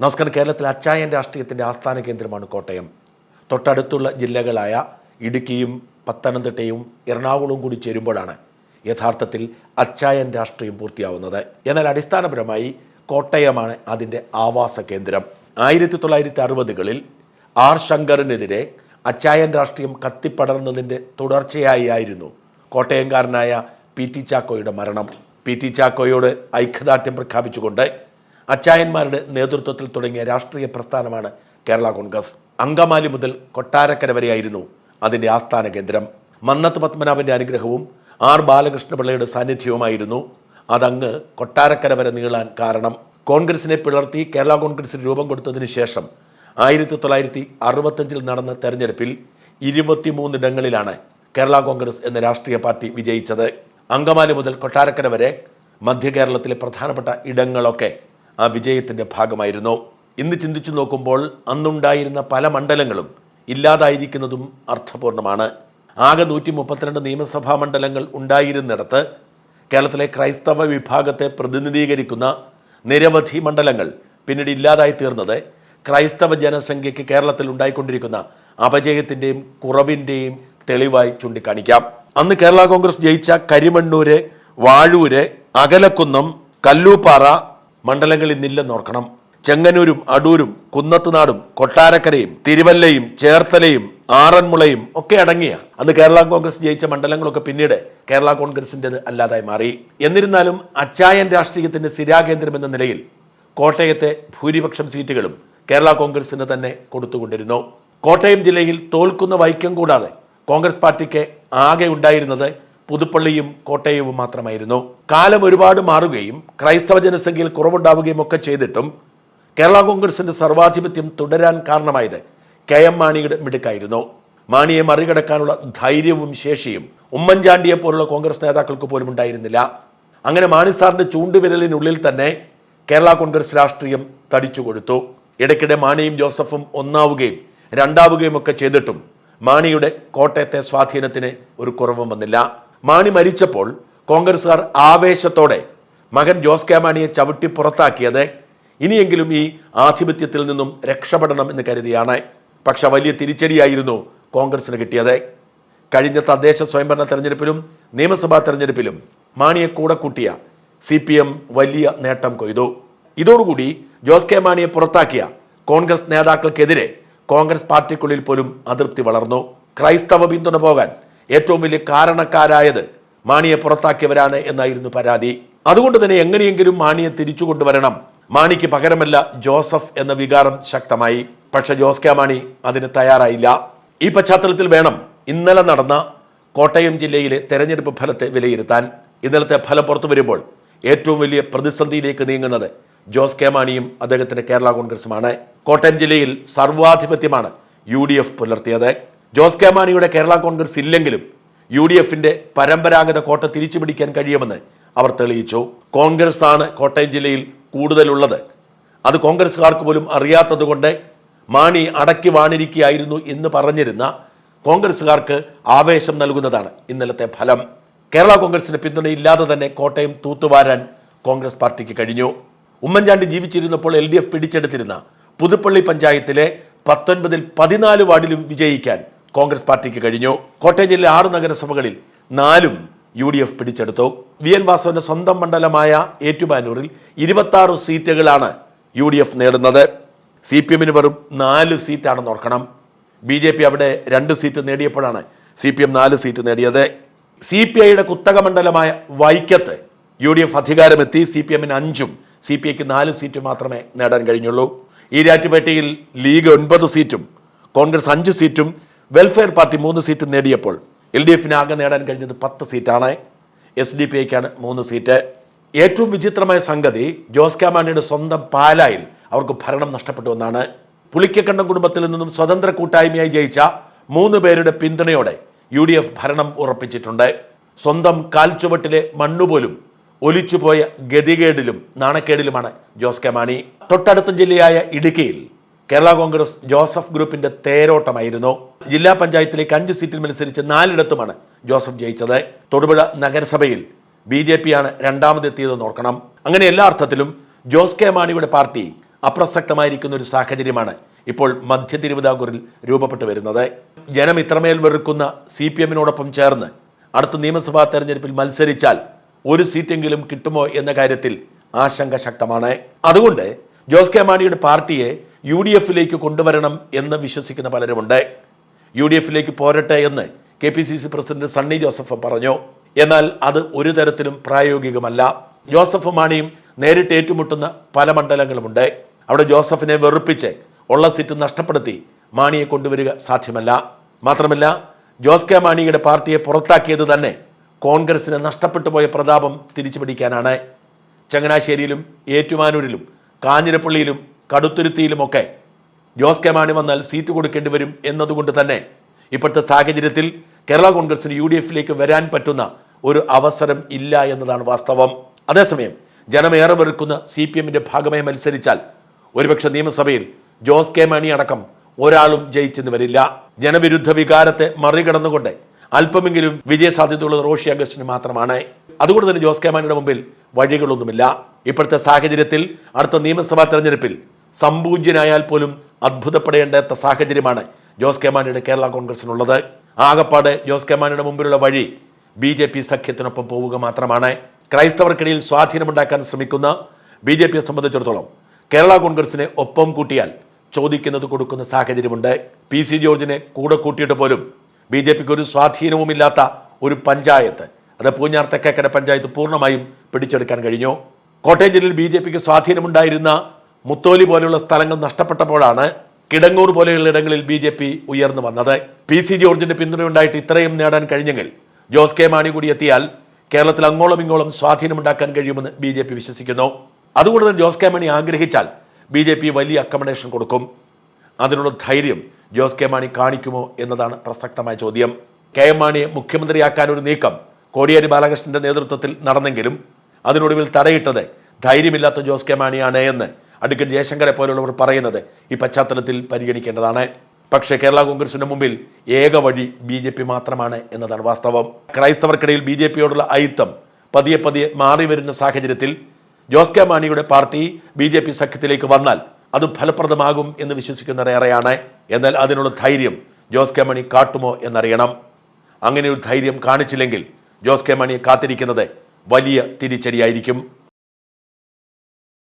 നമസ്കാരം കേരളത്തിലെ അച്ചായൻ രാഷ്ട്രീയത്തിന്റെ ആസ്ഥാന കേന്ദ്രമാണ് കോട്ടയം. തൊട്ടടുത്തുള്ള ജില്ലകളായ ഇടുക്കിയും പത്തനംതിട്ടയും എറണാകുളവും കൂടി ചേരുമ്പോഴാണ് യഥാർത്ഥത്തിൽ അച്ചായൻ രാഷ്ട്രീയം പൂർത്തിയാവുന്നത്. എന്നാൽ അടിസ്ഥാനപരമായി കോട്ടയമാണ് അതിന്റെ ആവാസ കേന്ദ്രം. ആയിരത്തി തൊള്ളായിരത്തി അറുപതുകളിൽ ആർ ശങ്കറിനെതിരെ അച്ചായൻ രാഷ്ട്രീയം കത്തിപ്പടർന്നതിന്റെ തുടർച്ചയായി ആയിരുന്നു കോട്ടയംകാരനായ പി ടി ചാക്കോയുടെ മരണം. പി ടി ചാക്കോയോട് ഐക്യദാർഢ്യം പ്രഖ്യാപിച്ചുകൊണ്ട് അച്ചായന്മാരുടെ നേതൃത്വത്തിൽ തുടങ്ങിയ രാഷ്ട്രീയ പ്രസ്ഥാനമാണ് കേരള കോൺഗ്രസ്. അങ്കമാലി മുതൽ കൊട്ടാരക്കര വരെയായിരുന്നു അതിന്റെ ആസ്ഥാന കേന്ദ്രം. മന്നത്ത് പത്മനാഭന്റെ അനുഗ്രഹവും ആർ ബാലകൃഷ്ണപിള്ളയുടെ സാന്നിധ്യവുമായിരുന്നു അതങ്ങ് കൊട്ടാരക്കര വരെ നീളാൻ കാരണം. കോൺഗ്രസിനെ പിളർത്തി കേരള കോൺഗ്രസിന് രൂപം കൊടുത്തതിന് ശേഷം ആയിരത്തി തൊള്ളായിരത്തി അറുപത്തഞ്ചിൽ നടന്ന തെരഞ്ഞെടുപ്പിൽ ഇരുപത്തിമൂന്നിടങ്ങളിലാണ് കേരള കോൺഗ്രസ് എന്ന രാഷ്ട്രീയ പാർട്ടി വിജയിച്ചത്. അങ്കമാലി മുതൽ കൊട്ടാരക്കര വരെ മധ്യ കേരളത്തിലെ പ്രധാനപ്പെട്ട ഇടങ്ങളൊക്കെ ആ വിജയത്തിന്റെ ഭാഗമായിരുന്നു. ഇന്ന് ചിന്തിച്ചു നോക്കുമ്പോൾ അന്നുണ്ടായിരുന്ന പല മണ്ഡലങ്ങളും ഇല്ലാതായിരിക്കുന്നതും അർത്ഥപൂർണമാണ്. ആകെ നൂറ്റി മുപ്പത്തിരണ്ട് നിയമസഭാ മണ്ഡലങ്ങൾ ഉണ്ടായിരുന്നിടത്ത് കേരളത്തിലെ ക്രൈസ്തവ വിഭാഗത്തെ പ്രതിനിധീകരിക്കുന്ന നിരവധി മണ്ഡലങ്ങൾ പിന്നീട് ഇല്ലാതായി തീർന്നത് ക്രൈസ്തവ ജനസംഖ്യയ്ക്ക് കേരളത്തിൽ ഉണ്ടായിക്കൊണ്ടിരിക്കുന്ന അപജയത്തിന്റെയും കുറവിന്റെയും തെളിവായി ചൂണ്ടിക്കാണിക്കാം. അന്ന് കേരള കോൺഗ്രസ് ജയിച്ച കരിമണ്ണൂര് വാഴൂര് അകലക്കുന്നം കല്ലൂപ്പാറ മണ്ഡലങ്ങൾ ഇന്നില്ലെന്നോർക്കണം ചെങ്ങന്നൂരും അടൂരും കുന്നത്തുനാടും കൊട്ടാരക്കരയും തിരുവല്ലയും ചേർത്തലയും ആറന്മുളയും ഒക്കെ അടങ്ങിയ അന്ന് കേരള കോൺഗ്രസ് ജയിച്ച മണ്ഡലങ്ങളൊക്കെ പിന്നീട് കേരള കോൺഗ്രസിന്റെത് അല്ലാതായി മാറി. എന്നിരുന്നാലും അച്ചായൻ രാഷ്ട്രീയത്തിന്റെ സ്ഥിരാകേന്ദ്രം എന്ന നിലയിൽ കോട്ടയത്തെ ഭൂരിപക്ഷം സീറ്റുകളും കേരള കോൺഗ്രസിന് തന്നെ കൊടുത്തുകൊണ്ടിരുന്നു. കോട്ടയം ജില്ലയിൽ തോൽക്കുന്ന വൈക്കം കൂടാതെ കോൺഗ്രസ് പാർട്ടിക്ക് ആകെ ഉണ്ടായിരുന്നത് പുതുപ്പള്ളിയും കോട്ടയവും മാത്രമായിരുന്നു. കാലം ഒരുപാട് മാറുകയും ക്രൈസ്തവ ജനസംഖ്യയിൽ കുറവുണ്ടാവുകയും ഒക്കെ ചെയ്തിട്ടും കേരള കോൺഗ്രസിന്റെ സർവാധിപത്യം തുടരാൻ കാരണമായത് കെ എം മാണിയുടെ മിടുക്കായിരുന്നു. മാണിയെ മറികടക്കാനുള്ള ധൈര്യവും ശേഷിയും ഉമ്മൻചാണ്ടിയെ പോലുള്ള കോൺഗ്രസ് നേതാക്കൾക്ക് പോലും ഉണ്ടായിരുന്നില്ല. അങ്ങനെ മാണി സാറിന്റെ ചൂണ്ടുവിരലിനുള്ളിൽ തന്നെ കേരള കോൺഗ്രസ് രാഷ്ട്രീയം തടിച്ചു കൊടുത്തു ഇടയ്ക്കിടെ മാണിയും ജോസഫും ഒന്നാവുകയും രണ്ടാവുകയും ഒക്കെ ചെയ്തിട്ടും മാണിയുടെ കോട്ടയത്തെ സ്വാധീനത്തിന് ഒരു കുറവും വന്നില്ല. മാണി മരിച്ചപ്പോൾ കോൺഗ്രസുകാർ ആവേശത്തോടെ മകൻ ജോസ് കെ മാണിയെ ചവിട്ടി പുറത്താക്കിയത് ഇനിയെങ്കിലും ഈ ആധിപത്യത്തിൽ നിന്നും രക്ഷപ്പെടണം എന്ന് കരുതിയാണ്. പക്ഷെ വലിയ തിരിച്ചടിയായിരുന്നു കോൺഗ്രസിന് കിട്ടിയത്. കഴിഞ്ഞ തദ്ദേശ സ്വയംഭരണ തെരഞ്ഞെടുപ്പിലും നിയമസഭാ തെരഞ്ഞെടുപ്പിലും മാണിയെ കൂടെ കൂട്ടിയ സി പി എം വലിയ നേട്ടം കൊയ്തു. ഇതോടുകൂടി ജോസ് കെ മാണിയെ പുറത്താക്കിയ കോൺഗ്രസ് നേതാക്കൾക്കെതിരെ കോൺഗ്രസ് പാർട്ടിക്കുള്ളിൽ പോലും അതൃപ്തി വളർന്നു. ക്രൈസ്തവ പിന്തുണ പോകാൻ ഏറ്റവും വലിയ കാരണക്കാരായത് മാണിയെ പുറത്താക്കിയവരാണ് എന്നായിരുന്നു പരാതി. അതുകൊണ്ട് തന്നെ എങ്ങനെയെങ്കിലും മാണിയെ തിരിച്ചു കൊണ്ടുവരണം. മാണിക്ക് പകരമല്ല ജോസഫ് എന്ന വികാരം ശക്തമായി. പക്ഷെ ജോസ് കെ മാണി അതിന് തയ്യാറായില്ല. ഈ പശ്ചാത്തലത്തിൽ വേണം ഇന്നലെ നടന്ന കോട്ടയം ജില്ലയിലെ തെരഞ്ഞെടുപ്പ് ഫലത്തെ വിലയിരുത്താൻ. ഇന്നലത്തെ ഫലം പുറത്തു വരുമ്പോൾ ഏറ്റവും വലിയ പ്രതിസന്ധിയിലേക്ക് നീങ്ങുന്നത് ജോസ് കെ മാണിയും അദ്ദേഹത്തിന്റെ കേരള കോൺഗ്രസുമാണ്. കോട്ടയം ജില്ലയിൽ സർവാധിപത്യമാണ് യു ഡി എഫ് പുലർത്തിയത്. ജോസ് കെ മാണിയുടെ കേരള കോൺഗ്രസ് ഇല്ലെങ്കിലും യു ഡി എഫിന്റെ പരമ്പരാഗത കോട്ട തിരിച്ചു പിടിക്കാൻ കഴിയുമെന്ന് അവർ തെളിയിച്ചു. കോൺഗ്രസ് ആണ് കോട്ടയം ജില്ലയിൽ കൂടുതലുള്ളത്. അത് കോൺഗ്രസ്സുകാർക്ക് പോലും അറിയാത്തതുകൊണ്ട് മാണി അടക്കി വാണിരിക്കുകയായിരുന്നു എന്ന് പറഞ്ഞിരുന്ന കോൺഗ്രസ്സുകാർക്ക് ആവേശം നൽകുന്നതാണ് ഇന്നലത്തെ ഫലം. കേരള കോൺഗ്രസിന് പിന്തുണയില്ലാതെ തന്നെ കോട്ടയം തൂത്തുവാരാൻ കോൺഗ്രസ് പാർട്ടിക്ക് കഴിഞ്ഞു. ഉമ്മൻചാണ്ടി ജീവിച്ചിരുന്നപ്പോൾ എൽ ഡി എഫ് പിടിച്ചെടുത്തിരുന്ന പുതുപ്പള്ളി പഞ്ചായത്തിലെ പത്തൊൻപതിൽ പതിനാല് വാർഡിലും വിജയിക്കാൻ കോൺഗ്രസ് പാർട്ടിക്ക് കഴിഞ്ഞു. കോട്ടയം ജില്ലയിലെ ആറ് നഗരസഭകളിൽ നാലും യു ഡി എഫ് പിടിച്ചെടുത്തു. വി എൻ വാസവന്റെ സ്വന്തം മണ്ഡലമായ ഏറ്റുമാനൂരിൽ ഇരുപത്തി സീറ്റുകളാണ് യു ഡി എഫ് നേടുന്നത്. സി പി എമ്മിന് വെറും നാല് സീറ്റാണെന്ന് ഓർക്കണം. ബി ജെ പി അവിടെ രണ്ട് സീറ്റ് നേടിയപ്പോഴാണ് സി പി എം നാല് സീറ്റ് നേടിയത്. സി പി ഐയുടെ കുത്തക മണ്ഡലമായ വൈക്കത്ത് യു ഡി എഫ് അധികാരമെത്തി സി പി എമ്മിന് അഞ്ചും സി പി ഐക്ക് നാല് സീറ്റ് മാത്രമേ നേടാൻ കഴിഞ്ഞുള്ളൂ. ഈരാറ്റുപേട്ടയിൽ ലീഗ് ഒൻപത് സീറ്റും കോൺഗ്രസ് അഞ്ച് സീറ്റും വെൽഫെയർ പാർട്ടി മൂന്ന് സീറ്റ് നേടിയപ്പോൾ എൽ ഡി എഫിന് ആകെ നേടാൻ കഴിഞ്ഞത് പത്ത് സീറ്റാണ്. എസ് ഡി പി ഐക്കാണ് മൂന്ന് സീറ്റ്. ഏറ്റവും വിചിത്രമായ സംഗതി ജോസ് കെ മാണിയുടെ സ്വന്തം പാലായിൽ അവർക്ക് ഭരണം നഷ്ടപ്പെട്ടു എന്നാണ്. പുളിക്കക്കണ്ടം കുടുംബത്തിൽ നിന്നും സ്വതന്ത്ര കൂട്ടായ്മയായി ജയിച്ച മൂന്ന് പേരുടെ പിന്തുണയോടെ യു ഡി എഫ് ഭരണം ഉറപ്പിച്ചിട്ടുണ്ട്. സ്വന്തം കാൽച്ചുവട്ടിലെ മണ്ണുപോലും ഒലിച്ചുപോയ ഗതികേടിലും നാണക്കേടിലുമാണ് ജോസ് കെ മാണി തൊട്ടടുത്ത ജില്ലയായ ഇടുക്കിയിൽ കേരള കോൺഗ്രസ് ജോസഫ് ഗ്രൂപ്പിന്റെ തേരോട്ടമായിരുന്നു. ജില്ലാ പഞ്ചായത്തിലേക്ക് അഞ്ച് സീറ്റിൽ മത്സരിച്ച് നാലിടത്തുമാണ് ജോസഫ് ജയിച്ചത്. തൊടുപുഴ നഗരസഭയിൽ ബി ജെ പിയാണ് രണ്ടാമതെത്തിയതെന്ന് ഓർക്കണം. അങ്ങനെ എല്ലാ അർത്ഥത്തിലും ജോസ് കെ മാണിയുടെ പാർട്ടി അപ്രസക്തമായിരിക്കുന്ന ഒരു സാഹചര്യമാണ് ഇപ്പോൾ മധ്യ തിരുവിതാംകൂറിൽ രൂപപ്പെട്ടു വരുന്നത്. ജനം ഇത്രമേൽ വെറുക്കുന്ന സി പി എമ്മിനോടൊപ്പം ചേർന്ന് അടുത്ത നിയമസഭാ തെരഞ്ഞെടുപ്പിൽ മത്സരിച്ചാൽ ഒരു സീറ്റെങ്കിലും കിട്ടുമോ എന്ന കാര്യത്തിൽ ആശങ്ക ശക്തമാണ്. അതുകൊണ്ട് ജോസ് കെ മാണിയുടെ പാർട്ടിയെ യു ഡി എഫിലേക്ക് കൊണ്ടുവരണം എന്ന് വിശ്വസിക്കുന്ന പലരുമുണ്ട്. യു ഡി എഫിലേക്ക് പോരട്ടെ എന്ന് K P C C president Sunny Joseph പറഞ്ഞു. എന്നാൽ അത് ഒരു തരത്തിലും പ്രായോഗികമല്ല. ജോസഫ് മാണിയും നേരിട്ട് ഏറ്റുമുട്ടുന്ന പല മണ്ഡലങ്ങളുമുണ്ട്. അവിടെ ജോസഫിനെ വെറുപ്പിച്ച് ഉള്ള സീറ്റ് നഷ്ടപ്പെടുത്തി മാണിയെ കൊണ്ടുവരിക സാധ്യമല്ല. മാത്രമല്ല ജോസ് കെ മാണിയുടെ പാർട്ടിയെ പുറത്താക്കിയത് തന്നെ കോൺഗ്രസിന് നഷ്ടപ്പെട്ടു പോയ പ്രതാപം തിരിച്ചു പിടിക്കാനാണ് ചങ്ങനാശ്ശേരിയിലും ഏറ്റുമാനൂരിലും കാഞ്ഞിരപ്പള്ളിയിലും കടുത്തുരുത്തിയിലുമൊക്കെ ജോസ് കെ മാണി വന്നാൽ സീറ്റ് കൊടുക്കേണ്ടി വരും എന്നതുകൊണ്ട് തന്നെ ഇപ്പോഴത്തെ സാഹചര്യത്തിൽ കേരള കോൺഗ്രസിന് യു ഡി എഫിലേക്ക് വരാൻ പറ്റുന്ന ഒരു അവസരം ഇല്ല എന്നതാണ് വാസ്തവം. അതേസമയം ജനമേറെ വെറുക്കുന്ന സി പി എമ്മിന്റെ ഭാഗമായി മത്സരിച്ചാൽ ഒരുപക്ഷെ നിയമസഭയിൽ ജോസ് കെ മാണി അടക്കം ഒരാളും ജയിച്ചെന്ന് വരില്ല. ജനവിരുദ്ധ വികാരത്തെ മറികടന്നുകൊണ്ട് അല്പമെങ്കിലും വിജയസാധ്യതയുള്ളത് റോഷി അഗസ്റ്റിന് മാത്രമാണ്. അതുകൊണ്ട് തന്നെ ജോസ് കെ മാണിയുടെ മുമ്പിൽ വഴികളൊന്നുമില്ല. ഇപ്പോഴത്തെ സാഹചര്യത്തിൽ അടുത്ത നിയമസഭാ തെരഞ്ഞെടുപ്പിൽ സമ്പൂജ്യനായാൽ പോലും അത്ഭുതപ്പെടേണ്ടാത്ത സാഹചര്യമാണ് ജോസ് കെ മാണിയുടെ കേരള കോൺഗ്രസിനുള്ളത്. ആകപ്പാട് ജോസ് കെ മാണിയുടെ മുമ്പിലുള്ള വഴി ബി ജെ പി സഖ്യത്തിനൊപ്പം പോവുക മാത്രമാണ്. ക്രൈസ്തവർക്കിടയിൽ സ്വാധീനമുണ്ടാക്കാൻ ശ്രമിക്കുന്ന ബി ജെ പിയെ സംബന്ധിച്ചിടത്തോളം കേരള കോൺഗ്രസിനെ ഒപ്പം കൂട്ടിയാൽ ചോദിക്കുന്നത് കൊടുക്കുന്ന സാഹചര്യമുണ്ട്. പി സി ജോർജിനെ കൂടെ കൂട്ടിയിട്ട് പോലും ബി ജെ പിക്ക് ഒരു സ്വാധീനവുമില്ലാത്ത ഒരു പഞ്ചായത്ത് അത് പൂഞ്ഞാർ തെക്കേക്കര പഞ്ചായത്ത് പൂർണമായും പിടിച്ചെടുക്കാൻ കഴിഞ്ഞു. കോട്ടയം ജില്ലയിൽ ബി ജെ പിക്ക് സ്വാധീനമുണ്ടായിരുന്ന മുത്തോലി പോലെയുള്ള സ്ഥലങ്ങൾ നഷ്ടപ്പെട്ടപ്പോഴാണ് കിടങ്ങൂർ പോലെയുള്ള ഇടങ്ങളിൽ ബി ജെ പി ഉയർന്നു വന്നത്. പി സി ജോർജിന്റെ പിന്തുണയുണ്ടായിട്ട് ഇത്രയും നേടാൻ കഴിഞ്ഞെങ്കിൽ ജോസ് കെ മാണി കൂടി എത്തിയാൽ കേരളത്തിൽ അങ്ങോളം ഇങ്ങോളം സ്വാധീനമുണ്ടാക്കാൻ കഴിയുമെന്ന് ബി ജെ പി വിശ്വസിക്കുന്നു. അതുകൊണ്ട് തന്നെ ജോസ് കെ മാണി ആഗ്രഹിച്ചാൽ ബി ജെ പി വലിയ അക്കമഡേഷൻ കൊടുക്കും. അതിനുള്ള ധൈര്യം ജോസ് കെ മാണി കാണിക്കുമോ എന്നതാണ് പ്രസക്തമായ ചോദ്യം. കെ എം മാണിയെ മുഖ്യമന്ത്രിയാക്കാൻ ഒരു നീക്കം കോടിയേരി ബാലകൃഷ്ണന്റെ നേതൃത്വത്തിൽ നടന്നെങ്കിലും അതിനൊടുവിൽ തടയിട്ടത് ധൈര്യമില്ലാത്ത ജോസ് കെ മാണിയാണ് എന്ന് അഡ്വക്കേറ്റ് ജയശങ്കരെ പോലുള്ളവർ പറയുന്നത് ഈ പശ്ചാത്തലത്തിൽ പരിഗണിക്കേണ്ടതാണ്. പക്ഷേ കേരള കോൺഗ്രസിന് മുമ്പിൽ ഏക വഴി ബി ജെ പി മാത്രമാണ് എന്നതാണ് വാസ്തവം. ക്രൈസ്തവർക്കിടയിൽ ബി ജെ പിയോടുള്ള അയിത്തം പതിയെ പതിയെ മാറി വരുന്ന സാഹചര്യത്തിൽ ജോസ് കെ മാണിയുടെ പാർട്ടി ബി ജെ പി സഖ്യത്തിലേക്ക് വന്നാൽ അത് ഫലപ്രദമാകും എന്ന് വിശ്വസിക്കുന്നവരേറെയാണ് എന്നാൽ അതിനുള്ള ധൈര്യം ജോസ് കെ മണി കാട്ടുമോ എന്നറിയണം. അങ്ങനെ ഒരു ധൈര്യം കാണിച്ചില്ലെങ്കിൽ ജോസ് കെ മണി കാത്തിരിക്കുന്നത് വലിയ തിരിച്ചടിയായിരിക്കും.